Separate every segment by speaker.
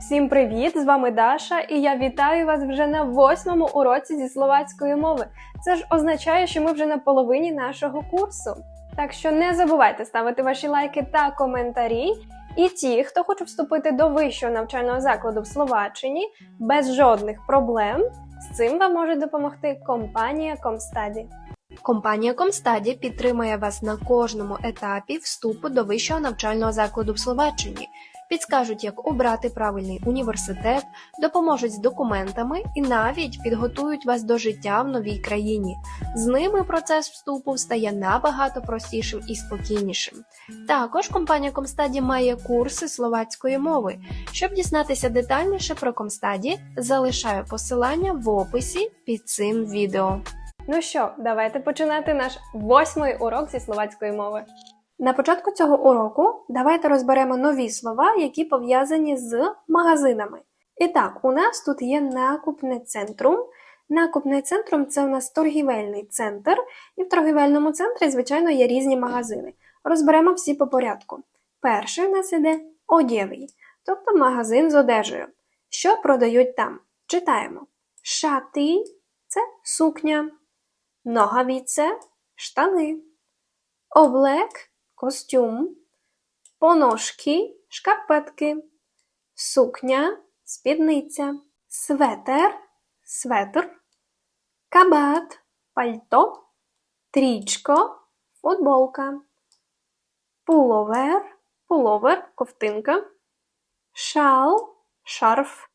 Speaker 1: Всім привіт! З вами Даша, і я вітаю вас вже на восьмому уроці зі словацької мови. Це ж означає, що ми вже на половині нашого курсу. Так що не забувайте ставити ваші лайки та коментарі. І ті, хто хоче вступити до вищого навчального закладу в Словаччині без жодних проблем, з цим вам може допомогти компанія Комстаді.
Speaker 2: Компанія Комстаді підтримує вас на кожному етапі вступу до вищого навчального закладу в Словаччині. Підскажуть, як обрати правильний університет, допоможуть з документами і навіть підготують вас до життя в новій країні. З ними процес вступу стає набагато простішим і спокійнішим. Також компанія Комстаді має курси словацької мови. Щоб дізнатися детальніше про Комстаді, залишаю посилання в описі під цим відео.
Speaker 1: Ну що, давайте починати наш восьмий урок зі словацької мови. На початку цього уроку давайте розберемо нові слова, які пов'язані з магазинами. І так, у нас тут є накупне центрум. Накупний центрум це у нас торгівельний центр, і в торгівельному центрі, звичайно, є різні магазини. Розберемо всі по порядку. Перший у нас іде одєвий, тобто магазин з одежею. Що продають там? Читаємо: шати це сукня, ногавіце штани, облек костюм, поножки, шкарпетки, сукня, спідниця, светер, светр, кабат, пальто, трічко, футболка, пуловер, пуловер, ковтинка, шал, шарф,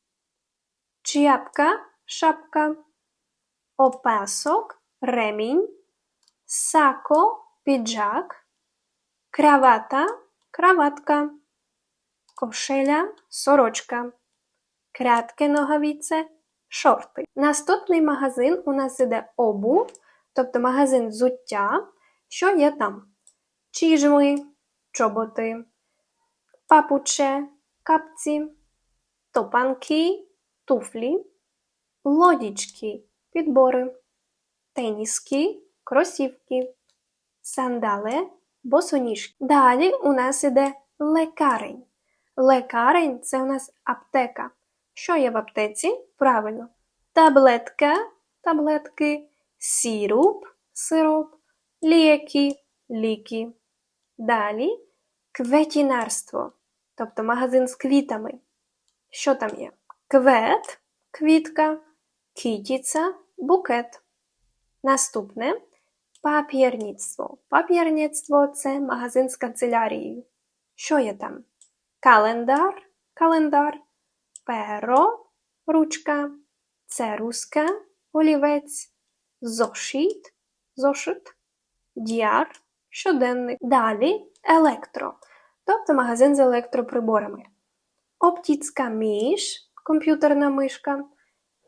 Speaker 1: чапка, шапка, опасок, ремінь, сако, піджак, кравата, краватка, кошеля, сорочка, крятке ногавіце, шорти. Наступний магазин у нас іде обув, тобто магазин взуття. Що є там? Чіжми, чоботи, папуче, капці, топанки, туфлі, лодічки, підбори, теніски, кросівки, сандали, босоніжки. Далі у нас іде лекарень. Лекарень це у нас аптека. Що є в аптеці? Правильно. Таблетка, таблетки, сіруп, сироп, ліки, ліки. Далі кветінарство, тобто магазин з квітами. Що там є? Квет, квітка, кітіця, букет. Наступне папірництво. Папірництво це магазин з канцелярією. Що є там? Календар, календар, перо, ручка, церуска, олівець, зошит, зошит, діар, щоденник. Далі електро, тобто магазин з електроприборами. Оптицька міш, комп'ютерна мишка,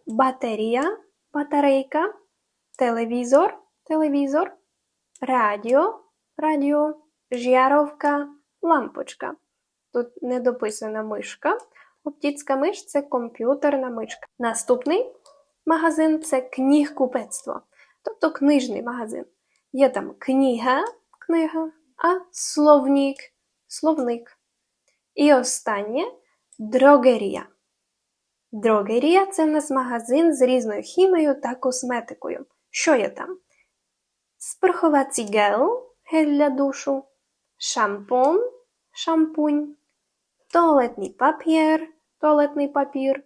Speaker 1: батарія, батарейка, телевізор, телевізор, радіо, радіо, жіаровка, лампочка. Тут недописана мишка. Оптицька миш це комп'ютерна мишка. Наступний магазин це кнігкупецтво, тобто книжний магазин. Є там книга, книга, а словник, словник. І останнє дрогерія. Дрогерія це в нас магазин з різною хімією та косметикою. Що є там? Спрховацький гел, гель для душу, шампунь, шампунь, туалетний папір, туалетний папір,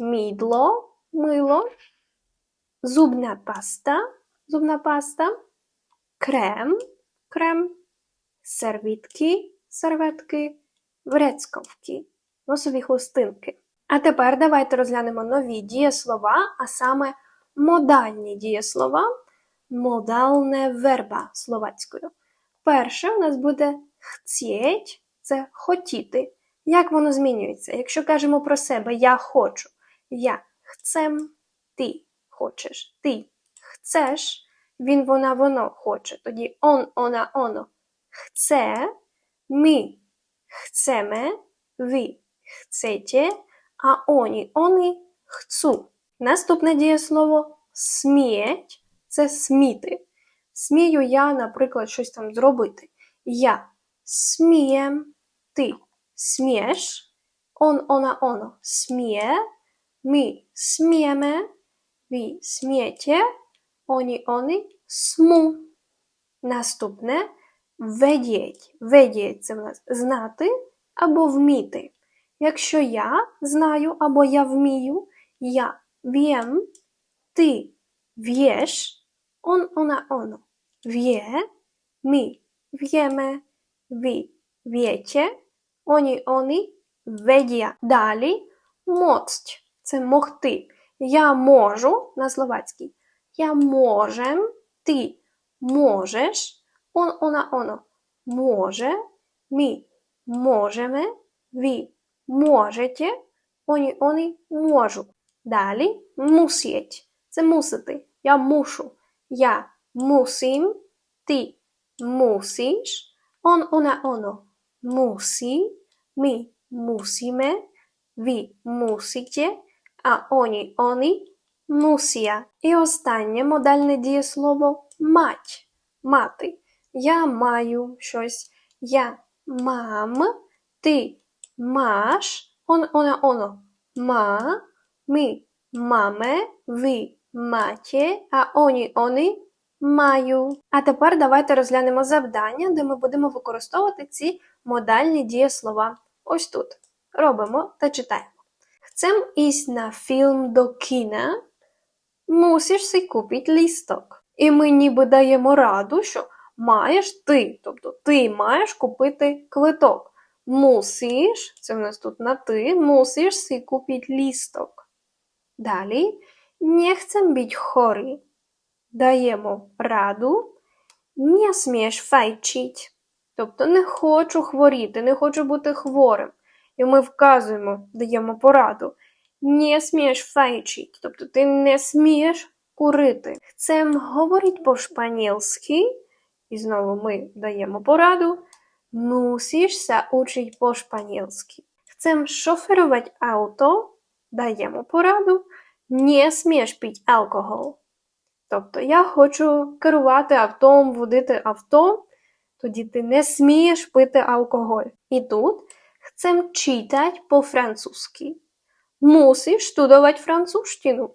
Speaker 1: мідло, мило, зубна паста, зубна паста, крем, крем, сервітки, серветки, врецьковки, носові хустинки. А тепер давайте розглянемо нові дієслова, а саме модальні дієслова, модальне верба словацькою. Перше у нас буде хцєть, це хотіти. Як воно змінюється? Якщо кажемо про себе я хочу, я хцем, ти хочеш, ти хцеш, він, вона, воно хоче. Тоді он, вона, оно хце, ми хцеме, ви хцете, а оні, вони хцу. Наступне дієслово смієть це сміти. Смію я, наприклад, щось там зробити. Я смієм, ти смієш, он, она, оно сміє, ми сміємо, ви смієте, oni, oni сму. Наступне ведіть. Ведіть це в нас знати або вміти. Якщо я знаю або я вмію, я wiem, ти wiesz, on, ona, ono wie, my wiemy, ви wiecie, oni, oni ведя. Далі моцть – це могти. Я можу на словацькій. Я можем, ти можеш, он, она, оно може, ми можемо, ви можете, oni, oni можу. Далі мусіть. Це мусити. Я мушу. Я мусим, ти мусиш, он, она, оно мусі, ми мусíme, ви мусите, а oni, oni мусія. І останнє модальне дієслово мать. Мати. Я маю щось. Я мам, ти маш, он, она, оно ма, ми маме, ви маті, а oni, oni маю. А тепер давайте розглянемо завдання, де ми будемо використовувати ці модальні дієслова. Ось тут. Робимо та читаємо. Chcem iść na film do kina, мусиш си купити лісток. І ми ніби даємо раду, що маєш ти, тобто ти маєш купити квиток. Мусиш, це в нас тут на ти, мусиш си купити лісток. Далі, не chcem być chory. Даємо раду, не смієш файчить. Тобто не хочу хворіти, не хочу бути хворим. І ми вказуємо, даємо пораду. Не смієш файчить, тобто ти не смієш курити. Chcem говорить по-шпанілськи, і знову ми даємо пораду. Мусиш се учить по-шпанілськи. Chcem шоферувати авто, даємо пораду. Не смієш пити алкоголь. Тобто я хочу керувати автом, водити авто, тоді ти не смієш пити алкоголь. І тут chcem читати по-французьки. Мусиш студувати французщину.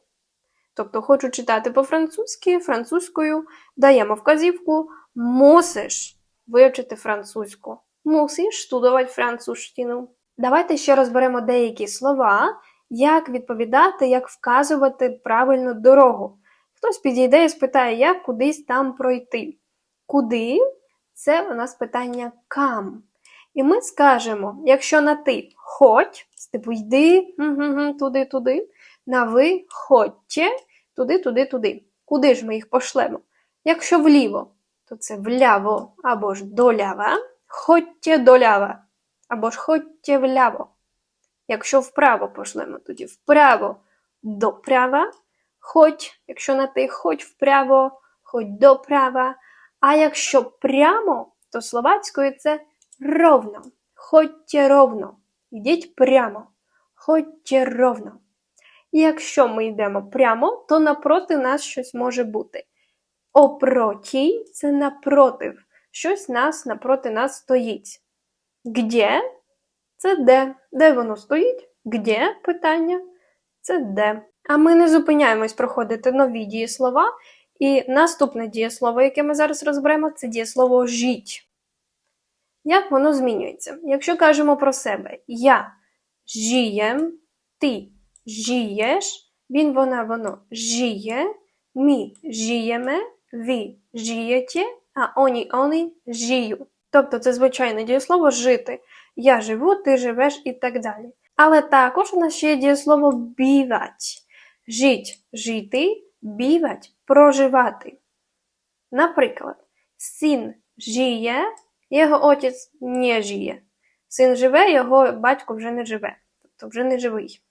Speaker 1: Тобто хочу читати по-французьки, французькою, даємо вказівку, мусиш вивчити французьку. Мусиш студувати французщину. Давайте ще розберемо деякі слова, як відповідати, як вказувати правильну дорогу. Хтось підійде і спитає, як кудись там пройти. Куди? Це у нас питання кам. І ми скажемо, якщо на ти ходь, з типу йди угу, туди, туди, на ви ходьте, туди, туди, туди. Куди ж ми їх пошлемо? Якщо вліво, то це вляво або ж долява, ходьте долява, або ж ходьте вляво. Якщо вправо пошлемо, тоді вправо доправа, ходь, якщо на ти ходь вправо, ходь доправа. А якщо прямо, то словацькою це ровно. Ходьте ровно. Йдіть прямо. Ходьте ровно. Якщо ми йдемо прямо, то напроти нас щось може бути. Опротій це напротив. Щось нас напроти нас стоїть. Где? Це де. Де воно стоїть? Где? Питання. Це де. А ми не зупиняємось проходити нові дієслова. І наступне дієслово, яке ми зараз розберемо, це дієслово жіть. Як воно змінюється? Якщо кажемо про себе я жієм, ти жієш, він, вона, воно жіє, ми жіємо, ви жієте, а оні, вони жію. Тобто це звичайне дієслово жити. Я живу, ти живеш і так далі. Але також у нас ще є дієслово бівать. Жить, жити, бівать, проживати. Наприклад, син жиє, його отець не жиє. Син живе, його батько вже не живе, тобто вже не живий.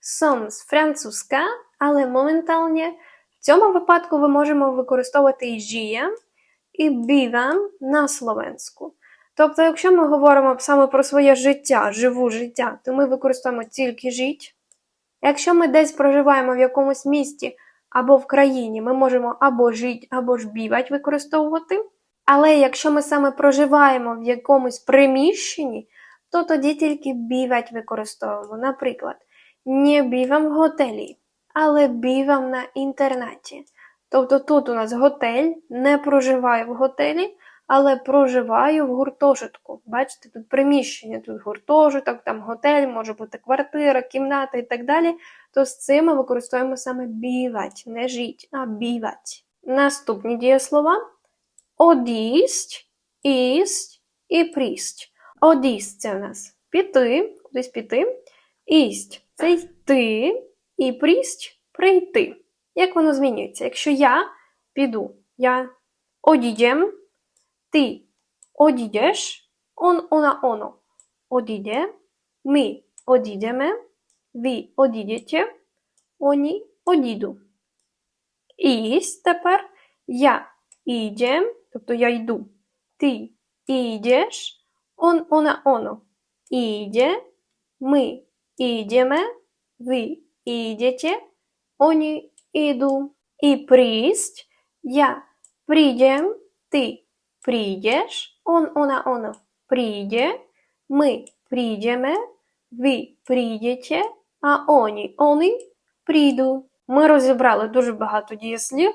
Speaker 1: З французька, але моментально в цьому випадку ми можемо використовувати і жиє, і бівам на словенську. Тобто, якщо ми говоримо саме про своє життя, живу життя, то ми використовуємо тільки жить. Якщо ми десь проживаємо в якомусь місті або в країні, ми можемо або жити, або ж бівать використовувати. Але якщо ми саме проживаємо в якомусь приміщенні, то тоді тільки бівать використовуємо. Наприклад, не бівам в готелі, але бівам на інтернаті. Тобто тут у нас готель, не проживаю в готелі, але проживаю в гуртожитку. Бачите, тут приміщення, тут гуртожиток, там готель, може бути квартира, кімната і так далі. То з цим ми використовуємо саме бівать, не жить, а бівать. Наступні дієслова одість, ість і прість. Одість це у нас піти, кудись піти. Ість це йти, і прість прийти. Як воно змінюється? Якщо я піду, я одійдем, ти одійдеш, он, она, оно одійде, ми одійдемо, ви одійдете, вони одійду. Ість тепер я ідем, тобто я йду, ти ідеш, он, она, оно іде, ми ідемо, ви ідете, вони іду. І прість я прийдем, ти прийдеш, он, она, оно прийде, ми прийдемо, ви прийдете, а вони, вони прийду. Ми розібрали дуже багато дієслів,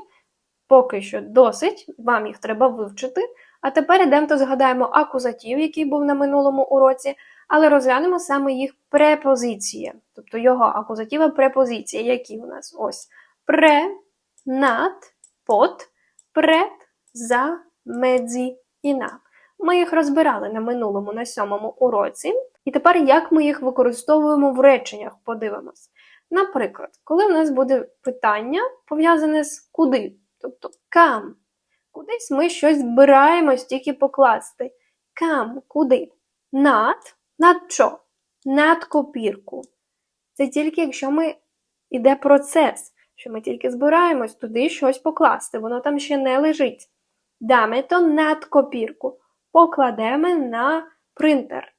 Speaker 1: поки що досить, вам їх треба вивчити. А тепер ідемо та згадаємо акузатив, який був на минулому уроці, але розглянемо саме їх препозиції, тобто його акузатива препозиції, які у нас ось пре, над, под, пред, за, медзі і на. Ми їх розбирали на минулому, на сьомому уроці. І тепер як ми їх використовуємо в реченнях, подивимось. Наприклад, коли в нас буде питання пов'язане з куди, тобто кам. Кудись ми щось збираємось тільки покласти. Кам, куди? Над, над що? Над копірку. Це тільки якщо ми йде процес, що ми тільки збираємось туди щось покласти, воно там ще не лежить. Даме то над копірку, покладемо на принтер,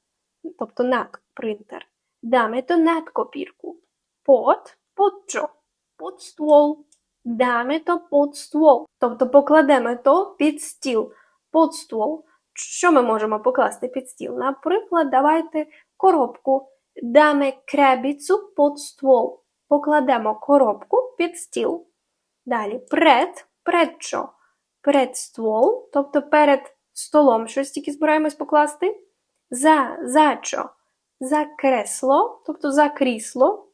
Speaker 1: тобто над принтер. Даме то над копірку. Под, под що? Под ствол. Даме то под ствол. Тобто покладемо то під стіл. Под ствол. Що ми можемо покласти під стіл? Наприклад, давайте коробку. Даме кребіцу под ствол. Покладемо коробку під стіл. Далі пред, пред що? Перед ствол, тобто перед столом щось тільки збираємось покласти. За, за що? За кресло, тобто за крісло.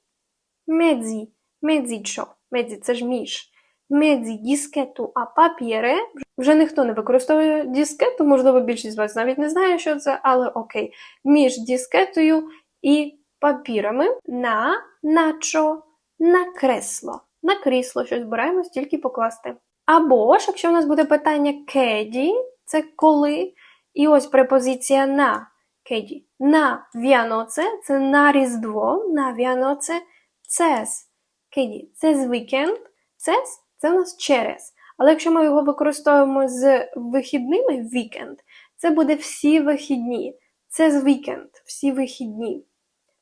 Speaker 1: Медзі, медзі що? Медзі це ж між. Медзі дискету, а папіре. Вже ніхто не використовує дискету, можливо, більшість з вас навіть не знає, що це, але окей. Між дискетою і папірами на, на що? На кресло. На крісло щось збираємось тільки покласти. Або ж, якщо в нас буде питання кеді, це коли. І ось препозиція на кеді. На в'яноце це на Різдво, на в'яноце цес. Кеді це з вікенд, цес це у нас через. Але якщо ми його використовуємо з вихідними вікенд, це буде всі вихідні. Це з вікенд, всі вихідні.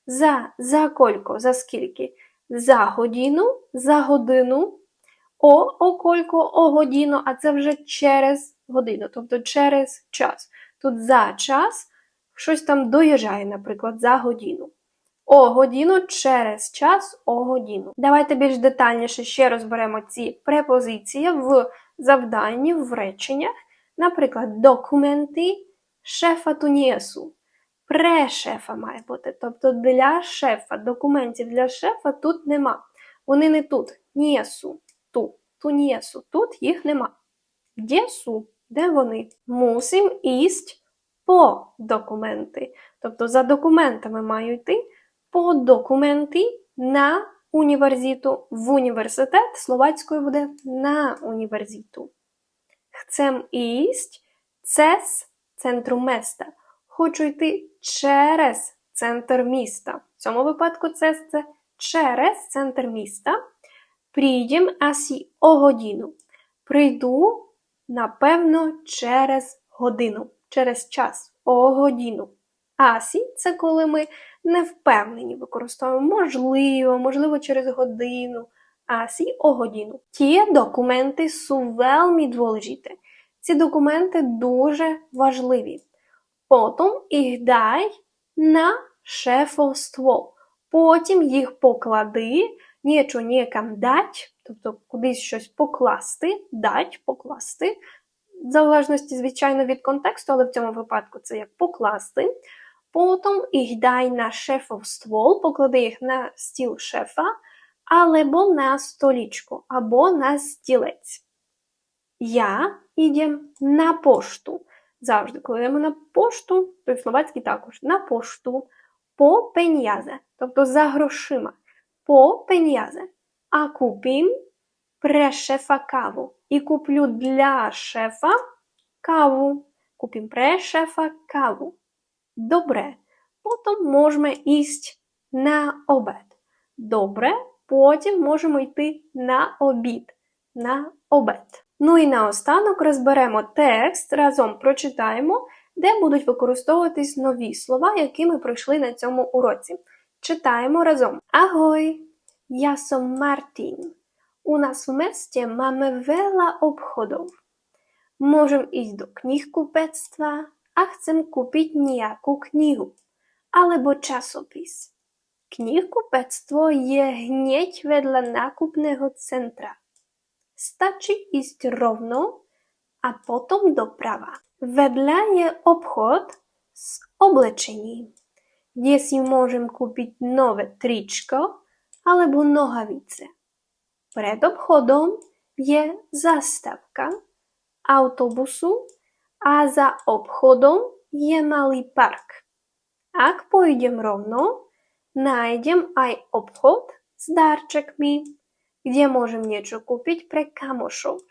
Speaker 1: За, за колько, за скільки? За годину, за годину, о, о колько, о годину, а це вже через годину, тобто через час. Тут за час щось там доїжджає, наприклад, за годину. О годину через час о годину. Давайте більш детальніше ще розберемо ці препозиції в завданні, в реченнях. Наприклад, документи шефа Тунієсу. Пре-шефа має бути, тобто для шефа. Документів для шефа тут нема. Вони не тут. Нієсу. Ту. Тунієсу. Тут їх нема. Де су? Де вони? Мусим ість по документи. Тобто за документами маю йти по документи на університу в університет. Словацькою буде на університу. Chcem ість цес центру міста. Хочу йти через центр міста. В цьому випадку цес це через центр міста. Прийдем асі о годину. Прийду, напевно, через годину, через час, о годину. Асі це коли ми не впевнені використовуємо можливо, можливо, через годину. Асі о годину. Ті документи су вельми dôležité. Ці документи дуже важливі. Потім їх дай на шефовство. Потім їх поклади, нічого нікам дать, тобто кудись щось покласти, дать, покласти. В залежності, звичайно, від контексту, але в цьому випадку це як покласти. Потім їх дай на шефовство, поклади їх на стіл шефа, або на столічку, або на стілець. Я їдем на пошту. Завжди, коли йдемо на пошту, то й в словацькій також на пошту по пенязе, тобто за грошима. По пенязе. А купім пре шефа каву. І куплю для шефа каву. Купім пре шефа каву. Добре. Потім можемо їсти на обід. Добре. Потім можемо йти на обід. На обід. Ну і наостанок розберемо текст, разом прочитаємо, де будуть використовуватись нові слова, які ми пройшли на цьому уроці. Читаємо разом. Агой! Я сом Мартін. У нас в місті mamy wiele obchodów. Możemy iść do knihkupectwa, a chcę kupić niejaką knigę albo czasopis. Knihkupectwo je gnieć wedle nakupnego centra. Stačí ísť rovno a potom doprava. Vedľa je obchod s oblečením, kde si môžem kúpiť nové tričko alebo nohavice. Pred obchodom je zastávka autobusu a za obchodom je malý park. Ak pôjdem rovno, nájdem aj obchod s darčekmi, kde môžem niečo kúpiť pre kamošov.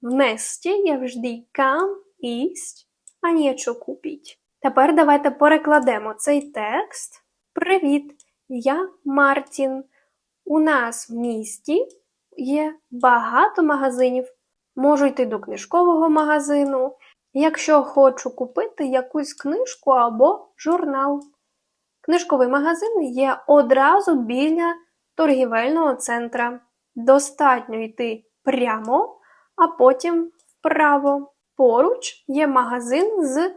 Speaker 1: V meste je vždy kam ísť a niečo kúpiť. Тепер давайте перекладемо цей текст. Привіт! Я Мартін. У нас в місті є багато магазинів. Можу йти до книжкового магазину, якщо хочу купити якусь книжку або журнал. Книжковий магазин є одразу біля торгівельного центра. Достатньо йти прямо, а потім вправо. Поруч є магазин з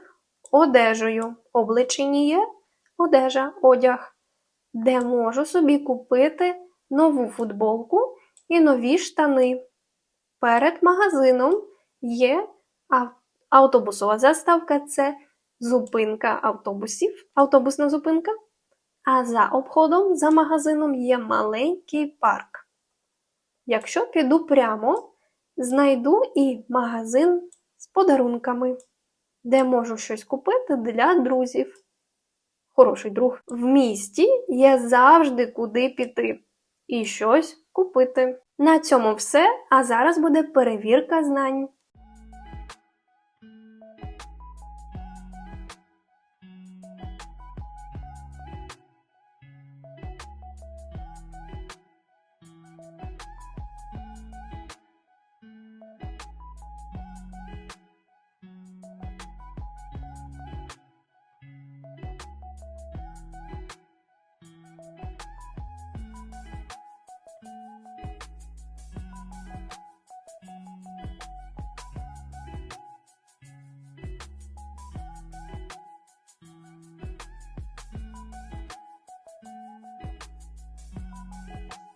Speaker 1: одежею. Обличені є одежа, одяг, де можу собі купити нову футболку і нові штани. Перед магазином є автобусова заставка це зупинка автобусів, автобусна зупинка. А за обходом, за магазином є маленький парк. Якщо піду прямо, знайду і магазин з подарунками, де можу щось купити для друзів. Хороший друг. В місті є завжди куди піти і щось купити. На цьому все, а зараз буде перевірка знань.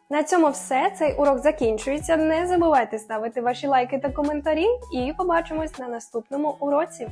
Speaker 1: На цьому все. Цей урок закінчується. Не забувайте ставити ваші лайки та коментарі, і побачимось на наступному уроці.